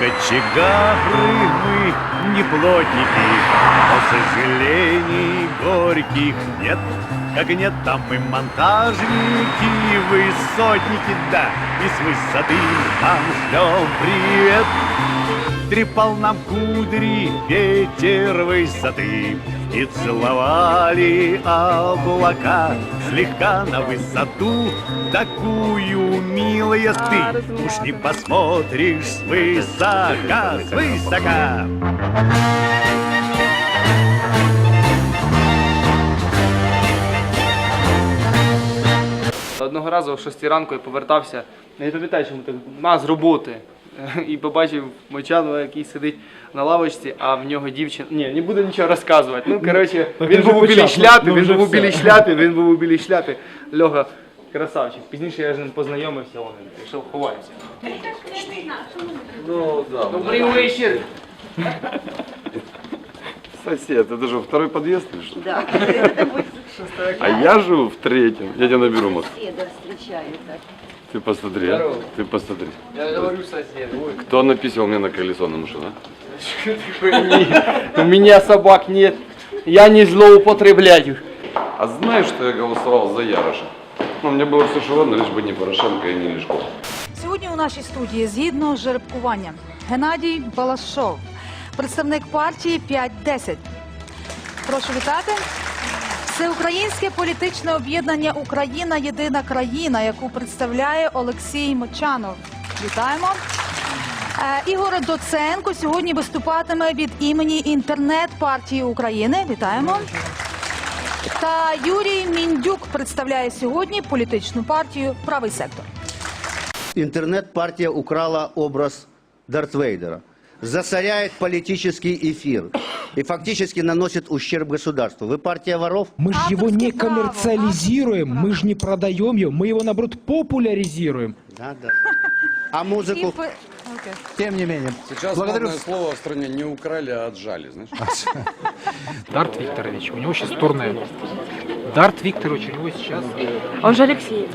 кочегары мы не плотники, но сожалений горьких нет. Как нет там и монтажники, высотники, да, и с высоты вам шлем привет. Трепал нам кудри ветер высоты И целовали облака Слегка на высоту Такую, милая ты Уж не посмотришь свысока, свысока Одного разу о 6 ранку я повертався, не пам'ятаю, чому так, на з роботи. І побачив Мочанова, який сидить на лавочці, а в нього дівчина. Ні, не буду нічого розказувати. Ну, коротше, він був у білій шляпі, він був у білій шляпі, він був у білій шляпі. Льога, красавчик. Пізніше я з ним познайомився, він пішов ховається. Ну да. Добрий вечір. Сосед, это же второй подъезд или что? Да. А я живу в третьем. Я тебя наберу, Макс. Соседа встречаю так. Ты посмотри, а? Здорово. Ты посмотри. Я говорю сосед. Ой, Кто написал мне на колесо на машину, а? що таке? Ні. У мене собак нет. Я не злоупотребляю. А знаешь, что я голосовал за Яроша? Ну, мне было все что угодно, лишь бы не Порошенко и не Лешков. Сьогодні у нашій студії згідно з жеребкуванням Геннадій Балашов, представник партії 5-10. Прошу вітати. Всеукраїнське політичне об'єднання Україна єдина країна, яку представляє Олексій Мочанов. Вітаємо. Е, Ігор Доценко сьогодні виступатиме від імені інтернет партії України. Вітаємо. Та Юрій Міндюк представляє сьогодні політичну партію Правий сектор. Интернет-партия украла образ Дарт Вейдера, засоряет политический эфир и фактически наносит ущерб государству. Вы партия воров? Мы же его не коммерциализируем, мы же не продаем его, мы его, наоборот, популяризируем. Да, да. А музыку? Пи- Окей. Тем не менее. Сейчас модное слово в стране не украли, а отжали, знаешь? Дарт Викторович, у него сейчас турне. Дарт Викторович, у него сейчас Он же Алексей.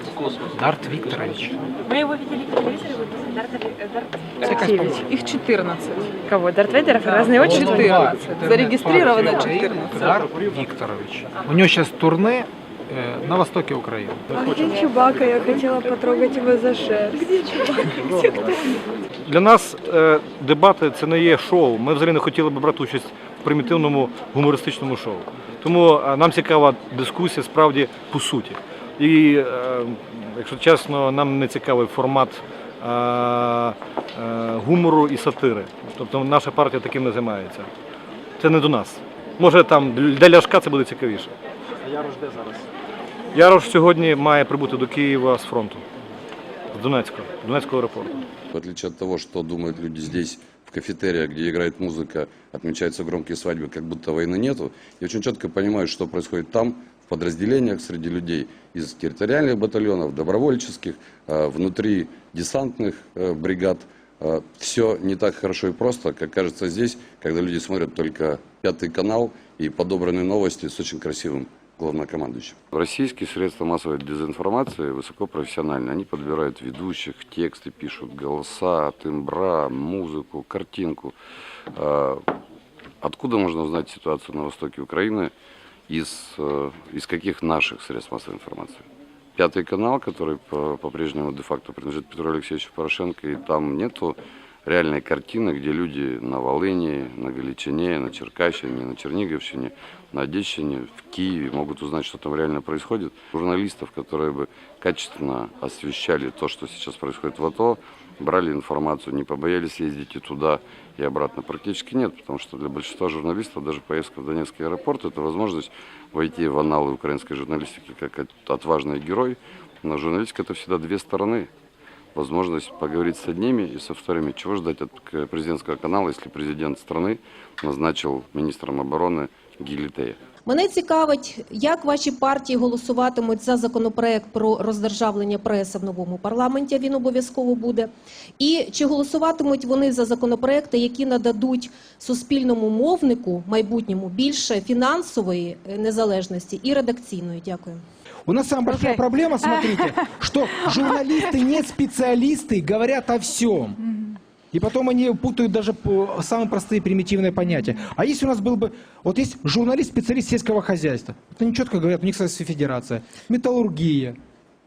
Дарт Викторович. Мы его видели по телевизору, вот Дарт, Дарт Це якась Алексеевич. помилка. Их 14. Кого? Дарт Вейдеров? Разные очень? 14. Зарегистрировано Партия 14. Дарт Викторович. У него сейчас турне э, на востоке Украины. А где Чубака? Я хотела потрогать его за шерсть. Где Чубака? Для нас е, дебати це не є шоу. Ми взагалі не хотіли би брати участь в примітивному гумористичному шоу. Тому е, нам цікава дискусія справді по суті. І, е, якщо чесно, нам не цікавий формат е, гумору і сатири. Тобто наша партія таким не займається. Це не до нас. Може там для Ляшка це буде цікавіше. А Ярош де зараз? Ярош сьогодні має прибути до Києва з фронту. З Донецького, Донецького аеропорту. В отличие от того, что думают люди здесь, в кафетериях, где играет музыка, отмечаются громкие свадьбы, как будто войны нету, я очень четко понимаю, что происходит там, в подразделениях среди людей из территориальных батальонов, добровольческих, э, внутри десантных э, бригад. Все не так хорошо и просто, как кажется здесь, когда люди смотрят только пятый канал и подобранные новости с очень красивым главнокомандующим. Российские средства массовой дезинформации высокопрофессиональны. Они подбирают ведущих, тексты пишут, голоса, тембра, музыку, картинку. А, Откуда можно узнать ситуацию на востоке Украины? Из, э, из каких наших средств массовой информации? Пятый канал, который по- по-прежнему де-факто принадлежит Петру Алексеевичу Порошенко, и там нету реальной картины, где люди на Волыни, на Галичине, на Черкащине, на Черниговщине, на Одещине, в Киеве могут узнать, что там реально происходит. Журналистов, которые бы качественно освещали то, что сейчас происходит в АТО, брали информацию, не побоялись ездить и туда, и обратно. Практически нет, потому что для большинства журналистов даже поездка в Донецкий аэропорт – это возможность войти в аналы украинской журналистики как от- отважный герой. Но журналистика – это всегда две стороны возможность поговорить с одними и со вторыми. Чего ждать от к- президентского канала, если президент страны назначил министром обороны Гилитея? Мене цікавить, як ваші партії голосуватимуть за законопроект про роздержавлення преси в новому парламенті. Він обов'язково буде. І чи голосуватимуть вони за законопроекти, які нададуть суспільному мовнику майбутньому більше фінансової е, незалежності і редакційної? Дякую. У нас самая большая Окей. проблема, смотрите, что журналисты, не специалисты, говорят о всем. И потом они путают даже по- самые простые примитивные понятия. А если у нас был бы, вот есть журналист, специалист сельского хозяйства. Вот они четко говорят, у них Российская Федерация, металлургия,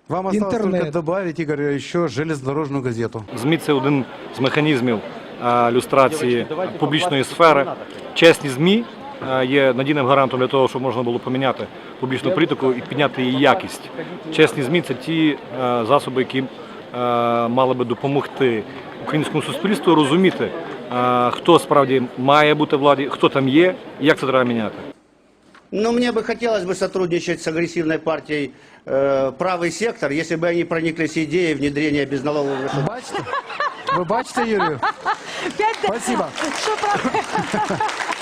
Вам осталось интернет. только добавить, Игорь, еще железнодорожную газету. ЗМІ це один з механізмів е, люстрації публічної сфери. Чесні ЗМІ е, є надійним гарантом для того, щоб можна було поміняти публічну політику і підняти її якість. Чесні ЗМІ це ті е, засоби, які е, мали би допомогти українському суспільству розуміти, е, хто справді має бути в владі, хто там є і як це треба міняти. Но мне бы хотелось бы сотрудничать с агрессивной партией э, «Правый сектор», если бы они прониклись идеей внедрения безналогового государства. Бачите? Ви бачите, Юрію? Спасибо.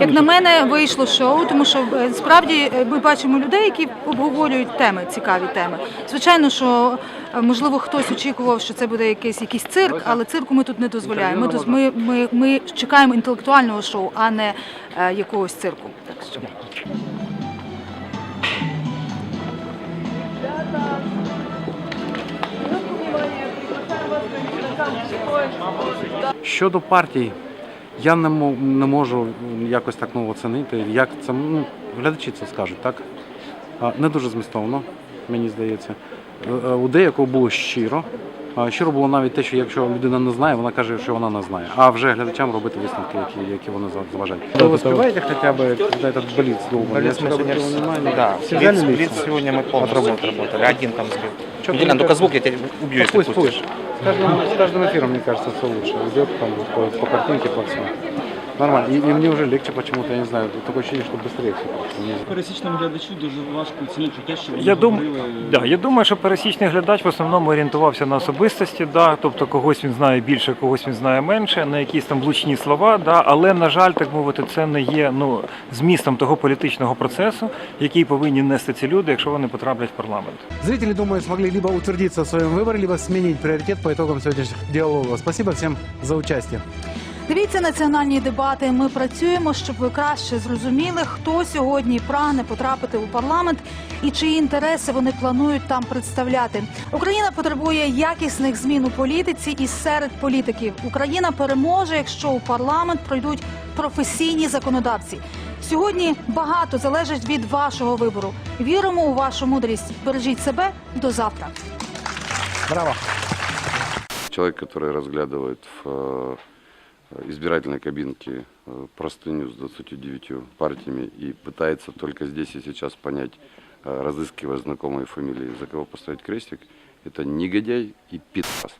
Як на мене, вийшло шоу, тому що е, справді е, ми бачимо людей, які обговорюють теми, цікаві теми. Звичайно, що е, можливо хтось очікував, що це буде якийсь якийсь цирк, але цирку ми тут не дозволяємо. Ми, ми, ми, ми чекаємо інтелектуального шоу, а не е, якогось цирку. Так що. Щодо партій, я не, не можу якось так ну, оцінити, як це ну, глядачі це скажуть, так? Не дуже змістовно, мені здається. Е, е, У деякого було щиро. Щиро було навіть те, що якщо людина не знає, вона каже, що вона не знає. А вже глядачам робити висновки, які, які вони за- заважають. Ви співаєте хоча б этот бліц довго? Да, Блиц лица? сегодня мы полностью Отработали. Один там сбил. Чё Елена, ты- только звук я тебя убью, если Пусть, пустишь. пусть. С каждым, с каждым эфиром, мне кажется, все лучше. Идет там вот по, по картинке, по всему. Нормально. И, и мне уже легче почему-то, я не знаю, такое ощущение, что быстрее все прошло. Не знаю. Пересічному глядачу дуже важко оцінити те, що вони Я, дум... говорили. да, я думаю, що пересічний глядач в основному орієнтувався на особистості, да, тобто когось він знає більше, когось він знає менше, на якісь там влучні слова, да, але, на жаль, так мовити, це не є ну, змістом того політичного процесу, який повинні нести ці люди, якщо вони потраплять в парламент. Зрители, думаю, смогли либо утвердиться в своем выборе, либо сменить приоритет по итогам сегодняшних диалогов. Спасибо всем за участие. Дивіться національні дебати. Ми працюємо, щоб ви краще зрозуміли, хто сьогодні прагне потрапити у парламент і чиї інтереси вони планують там представляти. Україна потребує якісних змін у політиці і серед політиків. Україна переможе, якщо у парламент пройдуть професійні законодавці. Сьогодні багато залежить від вашого вибору. Віримо у вашу мудрість. Бережіть себе до завтра. Браво. Человек, который разглядывает в э, избирательной кабинке э, простыню с 29 партиями и пытается только здесь и сейчас понять, э, разыскивая знакомые фамилии, за кого поставить крестик, это негодяй и пидорас.